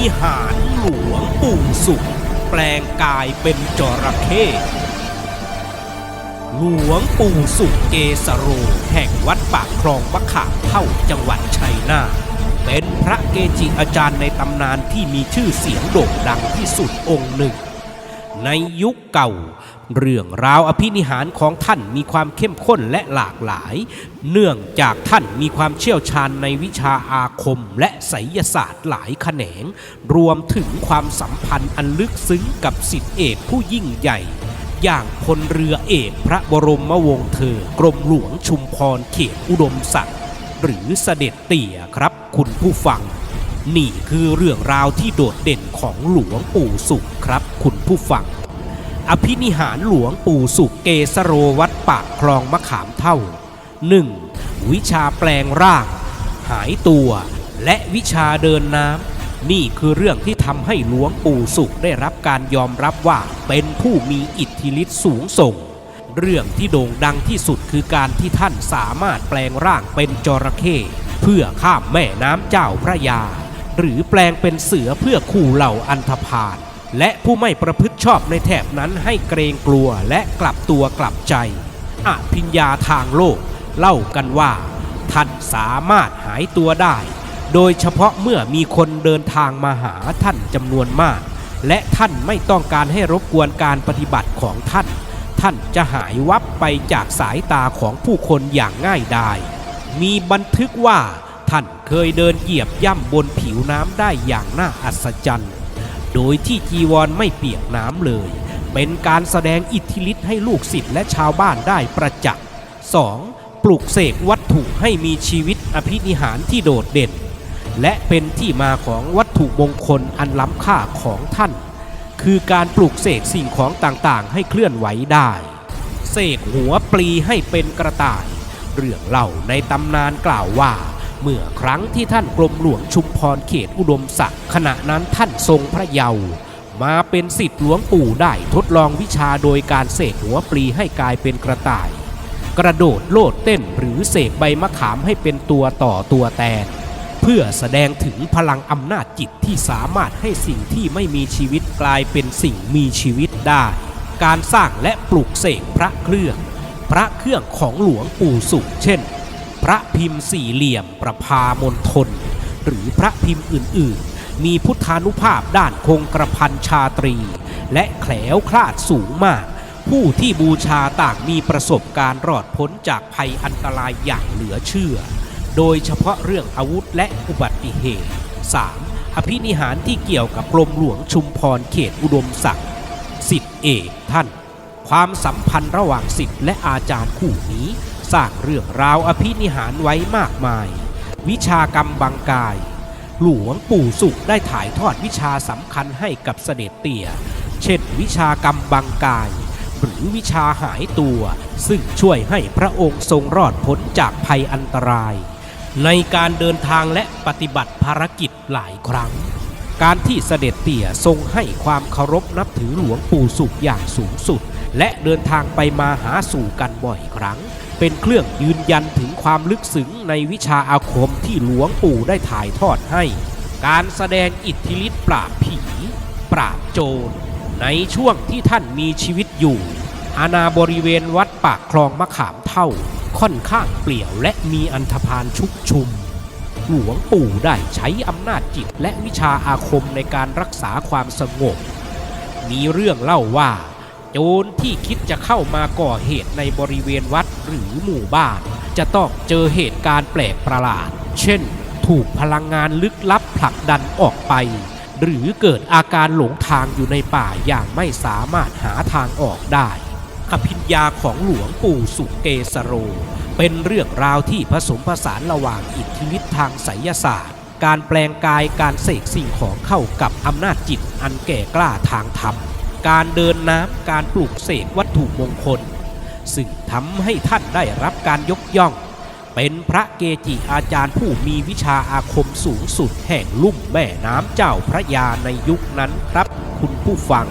นิหารหลวงปู่สุข แปลงกายเป็นจระเข้หลวงปู่สุขเกสโร แห่งวัดปากคลองมะขามเท่าจังหวัดชัยนาทเป็นพระเกจิอาจารย์ในตำนานที่มีชื่อเสียงโด่งดังที่สุดองค์หนึ่ง ในยุคเก่า เรื่องราวอภินิหารของท่านมีความเข้มข้นและหลากหลาย เนื่องจากท่านมีความเชี่ยวชาญในวิชาอาคมและไสยศาสตร์หลายแขนง รวมถึงความสัมพันธ์อันลึกซึ้งกับสิทธิเอกผู้ยิ่งใหญ่ อย่างพลเรือเอกพระบรมวงศ์เธอกรมหลวงชุมพรเขตอุดมศักดิ์หรือเสด็จเตี่ยครับคุณผู้ฟัง นี่คือเรื่องราวที่โดดเด่นของหลวงปู่สุขครับ คุณผู้ฟัง อภินิหารหลวงปู่สุขเกสโรวัดปากคลองมะขามเท่า 1. วิชาแปลงร่าง หายตัว และวิชาเดินน้ำนี่คือเรื่องที่ทำให้หลวงปู่สุขได้รับการยอมรับว่าเป็นผู้มีอิทธิฤทธิ์สูงส่ง เรื่องที่โด่งดังที่สุดคือการที่ท่านสามารถแปลงร่างเป็นจระเข้เพื่อข้ามแม่น้ำเจ้าพระยา หรือแปลงเป็นเสือเพื่อขู่เหล่าอันธพาลและผู้ไม่ประพฤติชอบในแถบนั้นให้เกรงกลัวและกลับตัวกลับใจอภิญญาทางโลก เล่ากันว่า ท่านสามารถหายตัวได้ โดยเฉพาะเมื่อมีคนเดินทางมาหาท่านจำนวนมาก และท่านไม่ต้องการให้รบกวนการปฏิบัติของท่าน ท่านจะหายวับไปจากสายตาของผู้คนอย่างง่ายดายมีบันทึกว่า ท่านเคยเดินเหยียบย่ำบนผิวน้ำได้อย่างน่าอัศจรรย์ โดยที่จีวรไม่เปียกน้ำเลย เป็นการแสดงอิทธิฤทธิ์ให้ลูกศิษย์และชาวบ้านได้ประจักษ์ 2. ปลุกเสกวัตถุให้มีชีวิตอภินิหารที่โดดเด่น และเป็นที่มาของวัตถุมงคลอันล้ำค่าของท่าน คือการปลุกเสกสิ่งของต่างๆ ให้เคลื่อนไหวได้ เสกหัวปลีให้เป็นกระต่าย เรื่องเล่าในตำนานกล่าวว่า เมื่อครั้งที่ท่านกรมหลวงชุมพรเขตอุดมศักดิ์ขณะนั้นท่านทรงพระเยาว์มาเป็นสิทธิหลวงปู่ได้ทดลองวิชาโดยการเสกหัวปลีให้กลายเป็นกระต่าย กระโดดโลดเต้นหรือเสกใบมะขามให้เป็นตัวต่อตัวแตนเพื่อแสดงถึงพลังอำนาจจิตที่สามารถให้สิ่งที่ไม่มีชีวิตกลายเป็นสิ่งมีชีวิตได้ การสร้างและปลูกเสกพระเครื่อง พระเครื่องของหลวงปู่สุขเช่น พระพิมพ์สี่เหลี่ยมประพามณฑลหรือพระพิมพ์อื่น ๆ มีพุทธานุภาพด้านคงกระพันชาตรี และแขลวคลาดสูงมาก ผู้ที่บูชาต่างมีประสบการณ์รอดพ้นจากภัยอันตรายอย่างเหลือเชื่อ โดยเฉพาะเรื่องอาวุธและอุบัติเหตุ 3. อภินิหารที่เกี่ยวกับกรมหลวงชุมพรเขตอุดมศักดิ์สิทธิเอกท่าน ความสัมพันธ์ระหว่างสิทธิ์และอาจารย์คู่นี้ สร้างเรื่องราวอภินิหารไว้มากมาย วิชากรรมบางกาย หลวงปู่สุขได้ถ่ายทอดวิชาสำคัญให้กับเสด็จเตี่ย เช่นวิชากรรมบางกาย หรือวิชาหายตัว ซึ่งช่วยให้พระองค์ทรงรอดพ้นจากภัยอันตราย ในการเดินทางและปฏิบัติภารกิจหลายครั้ง การที่เสด็จเตี่ยทรงให้ความเคารพนับถือหลวงปู่สุขอย่างสูงสุด และเดินทางไปมาหาสู่กันบ่อยครั้ง เป็นเครื่องยืนยันถึงความลึกซึ้งในวิชาอาคมที่หลวงปู่ได้ถ่ายทอดให้ การแสดงอิทธิฤทธิ์ปราบผี ปราบโจรในช่วงที่ท่านมีชีวิตอยู่ อาณาบริเวณวัดปากคลองมะขามเท่าค่อนข้างเปลี่ยวและมีอันธพาลชุกชุม หลวงปู่ได้ใช้อำนาจจิตและวิชาอาคมในการรักษาความสงบ มีเรื่องเล่าว่า โจรที่คิดจะเข้ามาก่อเหตุในบริเวณวัดหรือหมู่บ้าน จะต้องเจอเหตุการณ์แปลกประหลาด เช่น ถูกพลังงานลึกลับผลักดันออกไป หรือเกิดอาการหลงทางอยู่ในป่าอย่างไม่สามารถหาทางออกได้ อภิญญาของหลวงปู่สุเกสโร เป็นเรื่องราวที่ผสมผสานระหว่างอิทธิฤทธิ์ทางไสยศาสตร์ การแปลงกายการเสกสิ่งของเข้ากับอำนาจจิตอันแก่กล้าทางธรรม การเดินน้ำการปลูกเสกวัตถุมงคล ซึ่งทำให้ท่านได้รับการยกย่อง เป็นพระเกจิอาจารย์ผู้มีวิชาอาคมสูงสุดแห่งลุ่มแม่น้ำเจ้าพระยาในยุคนั้นครับคุณผู้ฟัง